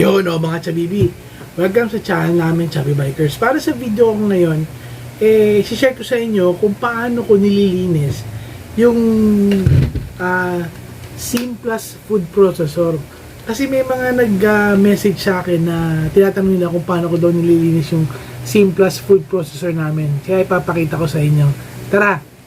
Yun o mga Chabibi. Welcome sa channel namin Chabi Bikers. Para sa video ko ngayon, eh, share ko sa inyo kung paano ko nililinis yung ah, SIM Plus food processor. Kasi may mga nag-message sa akin na tinatanong nila kung paano ko daw nililinis yung SIM Plus food processor namin. Kaya ipapakita ko sa inyo. Tara!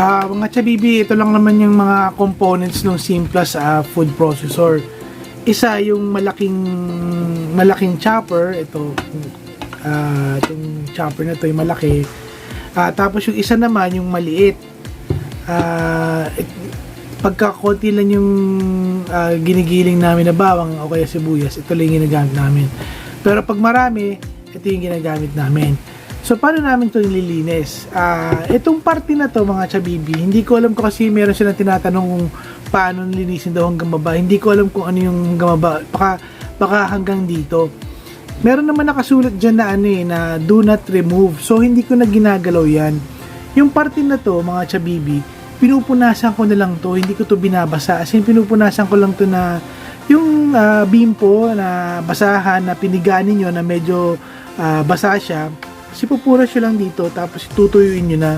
Ah, mga chabibi, ito lang naman yung mga components ng Simplus ah, food processor. Isa yung malaking malaking chopper, ito ah itong chopper na to yung malaki. Ah, tapos yung isa naman yung maliit. Ah, it- pagka konti lang yung ah, ginigiling namin na bawang o kaya sibuyas, ito lang yung ginagamit namin. Pero pag marami, ito yung ginagamit namin. So, paano namin ito nililinis? Ah, itong parte na to mga chabibi, hindi ko alam ko kasi meron silang tinatanong kung paano nilinisin daw hanggang baba. Hindi ko alam kung ano yung hanggang baba. Baka, baka hanggang dito. Meron naman nakasulat dyan na ano eh, na do not remove. So, hindi ko na ginagalaw yan. Yung parte na to, mga chabibi, pinupunasan ko na lang to. Hindi ko to binabasa. As in, pinupunasan ko lang to na yung ah, beam po na basahan na piniganin nyo na medyo ah, basa siya kasi pupura siya lang dito tapos tutuyuin nyo na.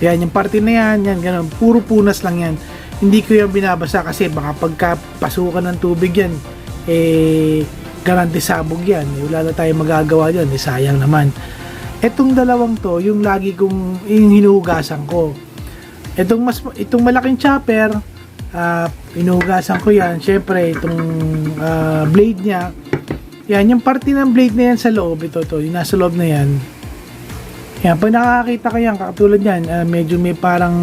Yan yung parte na yan yan ganun. Puro punas lang yan. Hindi ko yan binabasa kasi baka pagka pasukan ng tubig yan eh garante sabog yan. Eh, wala na tayong magagawa dyan eh sayang naman. Etong dalawang to yung lagi kong yung hinuhugasan ko. Itong mas itong malaking chopper ah hinuhugasan ko yan. Syempre itong ah, blade niya yan, yung parte ng blade na yan sa loob, ito to, yung nasa loob na yan. Yan, pag nakakita ka yan, katulad yan, ah, medyo may parang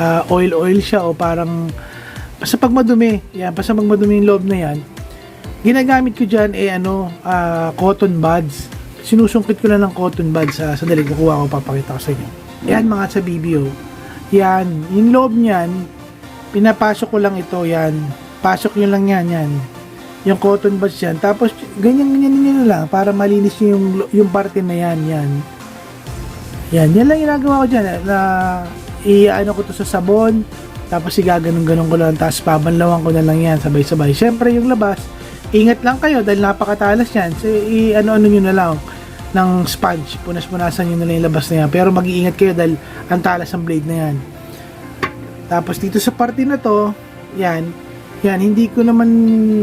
ah, oil-oil siya o parang, basta pag madumi, yan, basta pag madumi yung loob na yan, ginagamit ko dyan, eh ano, ah, cotton buds. Sinusungkit ko lang ng cotton buds, sa sandali, kukuha ko, papakita ko sa inyo. Yan, mga sa BBO. Yan, yung loob niyan, pinapasok ko lang ito, yan. Pasok nyo lang yan, yan yung cotton buds yan. Tapos, ganyan, ganyan, ganyan lang, para malinis yung, yung parte na yan, yan. Yan, yan lang ginagawa ko dyan, na, i-ano ko to sa sabon, tapos igaganon-ganon ko lang, tapos pabanlawan ko na lang yan, sabay-sabay. Siyempre, yung labas, ingat lang kayo, dahil napakatalas yan, so, i-ano-ano nyo na lang, ng sponge, punas-punasan nyo na lang yung labas na yan, pero mag-iingat kayo, dahil ang talas ng blade na yan. Tapos, dito sa parte na to, yan, yan, hindi ko naman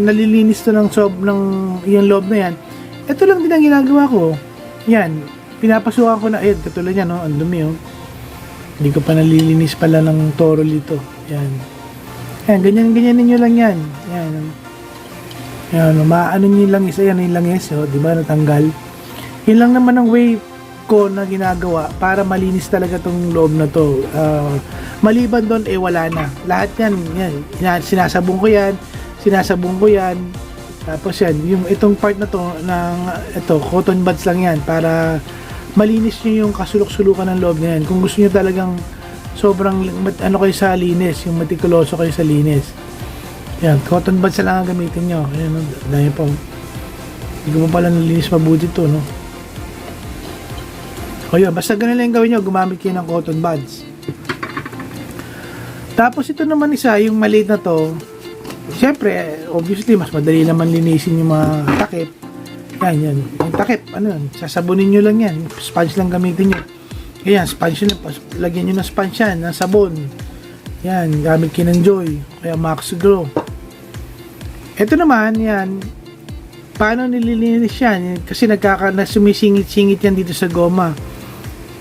nalilinis to ng sob ng yung loob na yan. Ito lang din ang ginagawa ko. Yan, pinapasukan ko na, eh, katulad yan, no? ang dumi, oh. Hindi ko pa nalilinis pala ng toro dito. Yan. Yan, ganyan, ganyan ninyo lang yan. Yan. oh. Yan, oh, maano nyo lang isa, yan yung langis, oh, di ba, natanggal. Yun lang naman ang way ko na ginagawa para malinis talaga tong loob na to. Ah, maliban doon eh wala na. Lahat yan, yan, ina- sinasabong ko yan, sinasabong ko yan. Tapos yan, yung itong part na to ng ito, cotton buds lang yan para malinis nyo yung kasulok-sulukan ng loob na yan. Kung gusto nyo talagang sobrang ano kayo sa linis, yung matikuloso kayo sa linis. Yan, cotton buds lang ang gamitin nyo. Ayan, dahil pa. Hindi ko pa pala nalinis mabuti to, no? O yun, basta ganun lang gawin nyo, gumamit kayo ng cotton buds. Tapos ito naman isa, yung maliit na to, Siyempre, obviously, mas madali naman linisin yung mga takip. Yan, yan. Yung takip, ano yun, sasabunin nyo lang yan. Sponge lang gamitin nyo. Ayan, sponge nyo, lagyan nyo ng sponge yan, ng sabon. Yan, gamit kayo ng Joy, kaya Max Grow. Ito naman, yan, paano nililinis yan? Kasi nagkaka, na sumisingit-singit yan dito sa goma.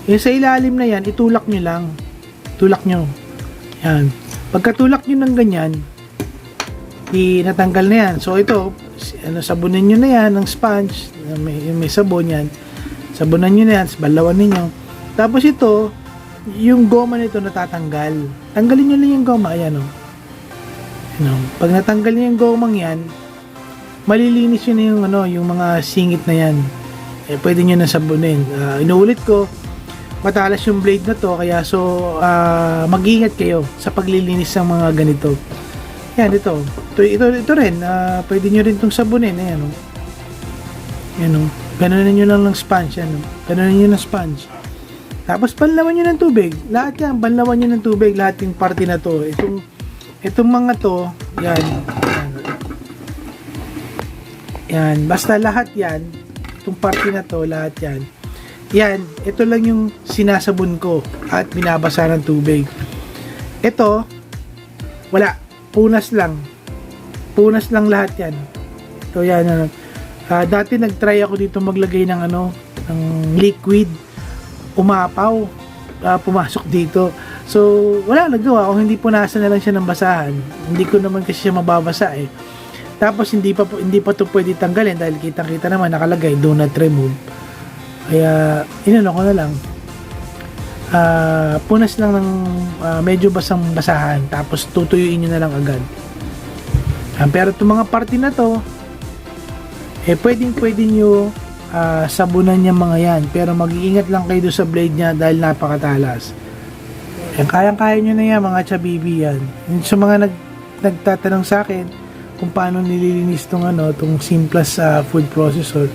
Yung sa ilalim na yan, itulak nyo lang. Tulak nyo. Yan. Pagkatulak nyo ng ganyan, tinatanggal na yan. So ito, ano, sabunin nyo na yan ng sponge, may, may sabon yan. Sabunan nyo na yan, balawan ninyo. Tapos ito, yung goma nito natatanggal. Tanggalin nyo lang yung goma, ayan o. Ano, pag natanggal nyo yung gomang yan, malilinis yun na yung, ano, yung mga singit na yan. Eh, pwede nyo na sabunin. Ah, inuulit ko, matalas yung blade na to, kaya so, ah, mag-ingat kayo sa paglilinis ng mga ganito. Yan, ito. Ito, ito, ito rin. ah pwede nyo rin itong sabunin. Ayan, o. Yan, o. Ganunin nyo lang ng sponge, ano? Ganunin nyo ng sponge. Tapos panlawan nyo ng tubig. Lahat yan, panlawan nyo ng tubig. Lahat yung party na to. Itong, itong mga to, yan. Yan. Basta lahat yan, itong party na to, lahat yan. Yan, ito lang yung sinasabon ko at binabasa ng tubig. Ito, wala. Punas lang. Punas lang lahat yan. Ito yan. Ano. Ah, dati nag-try ako dito maglagay ng ano, ng liquid. Umapaw. Ah, pumasok dito. So, wala nagawa. Kung hindi punasan na lang siya ng basahan. Hindi ko naman kasi siya mababasa eh. Tapos hindi pa hindi pa to pwede tanggalin dahil kitang-kita naman nakalagay do not remove. Kaya inano ko na lang. Ah, punas lang ng ah, medyo basang basahan tapos tutuyuin niyo na lang agad. Ah, pero itong mga parte na to eh pwedeng pwede nyo ah, sabunan niya mga yan pero mag-iingat lang kayo sa blade niya dahil napakatalas. Yan, kayang-kaya nyo na yan mga chabibi yan. Yung Sa mga nag, nagtatanong sa akin kung paano nililinis tong ano, tong Simplas sa food processor.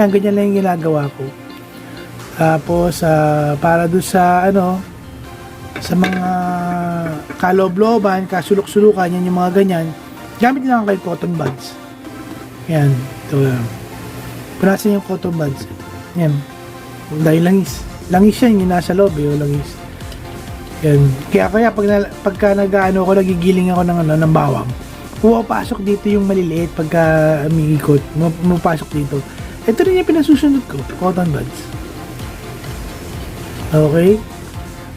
Yan, ganyan lang yung ginagawa ko. Tapos, ah, para doon sa ano, sa mga kalobloban, kasulok-sulukan, yan yung mga ganyan, gamit lang kayo cotton buds. Yan, ito lang. Punasan yung cotton buds. Yan. Dahil langis. Langis yan, yung nasa loob, eh, yung langis. Yan. Kaya kaya pag na, pagka nag-ano ko, nagigiling ako ng ano, ng bawang. Pumapasok dito yung maliliit pagka umiikot. Mu- Pumapasok dito. Ito rin yung pinasusunod ko, cotton buds. Okay?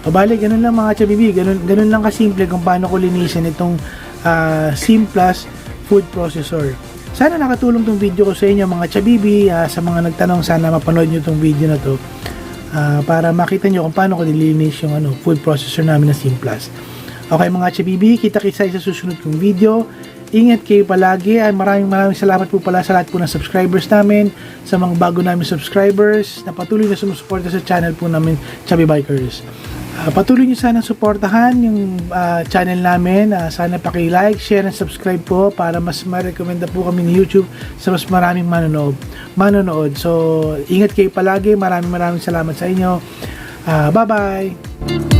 O bali, ganun lang mga chabibi. Ganun, ganun lang kasimple kung paano ko linisin itong ah, Simplas food processor. Sana nakatulong tong video ko sa inyo mga chabibi. Ah, sa mga nagtanong, sana mapanood nyo tong video na to. Ah, para makita nyo kung paano ko nilinis yung ano, food processor namin na Simplas. Okay mga chabibi, kita-kita sa susunod kong video. Ingat kayo palagi. Ay maraming maraming salamat po pala sa lahat po ng subscribers namin, sa mga bago namin subscribers na patuloy na sumusuporta sa channel po namin, Chubby Bikers. Ah, patuloy nyo sana suportahan yung ah, channel namin. Ah, sana paki-like, share, and subscribe po para mas ma-recommenda po kami ni YouTube sa mas maraming manonood. manonood. So, ingat kayo palagi. Maraming maraming salamat sa inyo. Ah, bye-bye!